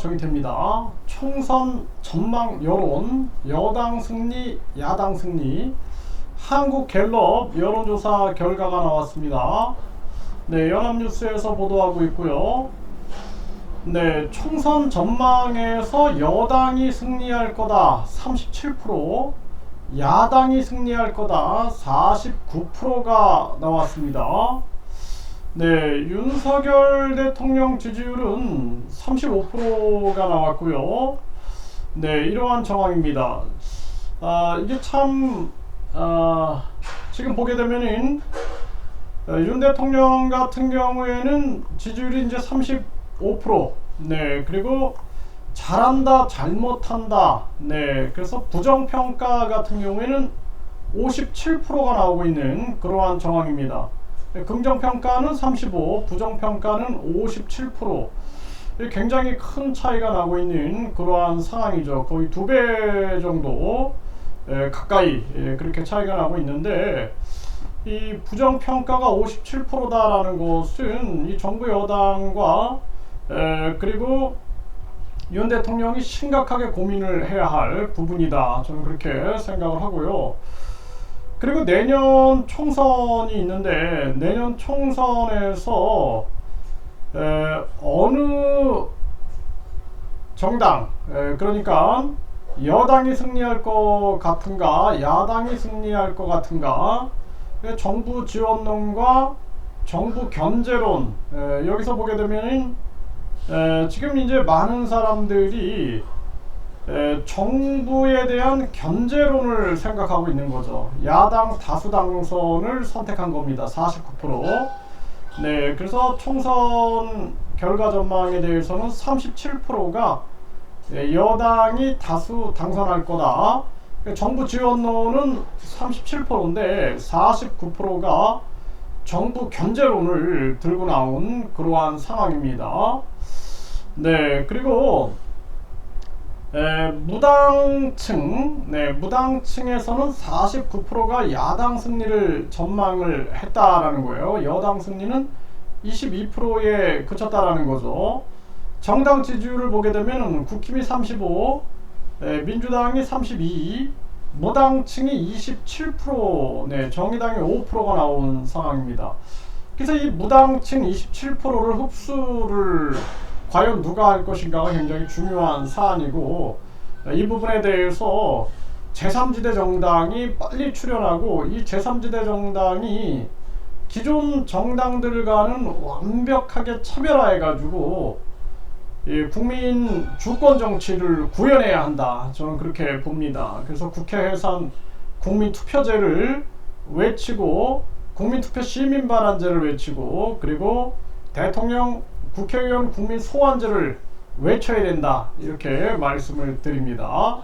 정의됩니다. 총선 전망 여론, 여당 승리, 야당 승리, 한국 갤럽 여론조사 결과가 나왔습니다. 네, 연합뉴스에서 보도하고 있고요. 네, 총선 전망에서 여당이 승리할 거다 37%, 야당이 승리할 거다 49%가 나왔습니다. 네, 윤석열 대통령 지지율은 35%가 나왔고요. 네, 이러한 정황입니다. 아, 이게 참, 아, 지금 보게 되면은, 어, 윤 대통령 같은 경우에는 지지율이 이제 35%. 네, 그리고 잘한다, 잘못한다. 네, 그래서 부정평가 같은 경우에는 57%가 나오고 있는 그러한 정황입니다. 네, 긍정평가는 35, 부정평가는 57%. 이 굉장히 큰 차이가 나고 있는 그러한 상황이죠. 거의 두 배 정도 에, 가까이 예, 그렇게 차이가 나고 있는데 이 부정평가가 57%다라는 것은 이 정부 여당과 에, 그리고 윤 대통령이 심각하게 고민을 해야 할 부분이다. 저는 그렇게 생각을 하고요. 그리고 내년 총선이 있는데 내년 총선에서 에, 어느 정당 에, 그러니까 여당이 승리할 것 같은가 야당이 승리할 것 같은가 에, 정부 지원론과 정부 견제론 에, 여기서 보게 되면 에, 지금 이제 많은 사람들이 에, 정부에 대한 견제론을 생각하고 있는 거죠. 야당 다수 당선을 선택한 겁니다. 49%. 네, 그래서 총선 결과 전망에 대해서는 37%가 여당이 다수 당선할 거다. 정부 지원론은 37%인데 49%가 정부 견제론을 들고 나온 그러한 상황입니다. 네, 그리고 에, 무당층, 네, 무당층에서는 49%가 야당 승리를 전망을 했다라는 거예요. 여당 승리는 22%에 그쳤다라는 거죠. 정당 지지율을 보게 되면 국힘이 35, 에, 민주당이 32, 무당층이 27%, 네, 정의당이 5%가 나온 상황입니다. 그래서 이 무당층 27%를 흡수를 과연 누가 할 것인가가 굉장히 중요한 사안이고 이 부분에 대해서 제3지대 정당이 빨리 출연하고 이 제3지대 정당이 기존 정당들과는 완벽하게 차별화해 가지고 이 국민 주권 정치를 구현해야 한다. 저는 그렇게 봅니다. 그래서 국회 해산 국민 투표제를 외치고 국민 투표 시민 반환제를 외치고 그리고 대통령 국회의원 국민 소환제를 외쳐야 된다. 이렇게 말씀을 드립니다.